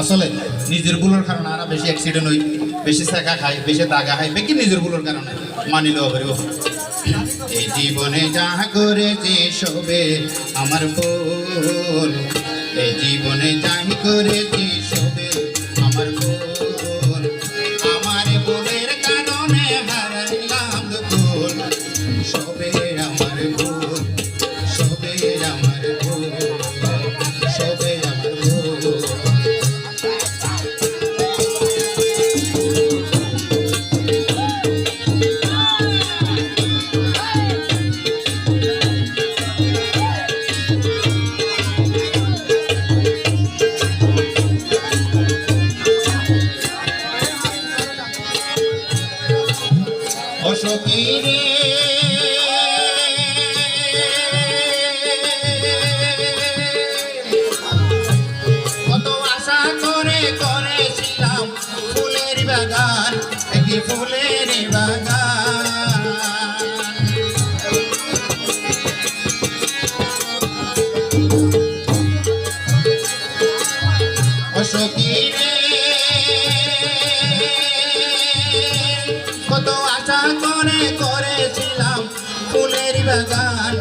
আসলে নিজের ভুলের কারণে আরা বেশি অ্যাক্সিডেন্ট হই, বেশি শেখা খাই, বেশি দাগা খাই বেশি নিজের ভুলের কারণে। মানিলেও পারিব এই জীবনে যা করেছি সবে আমার ভুল। এই জীবনে যাই করেছি সবে আমার ভুল। আমার কারণে হারাইলাম ভুল। সবে আমার সবে আমার অসখী রে কত আশা করে করেছিলাম ফুলের বাগান একটি ফুলের বাগান অসখী রে করে করেছিলাম ফুলের বাগান।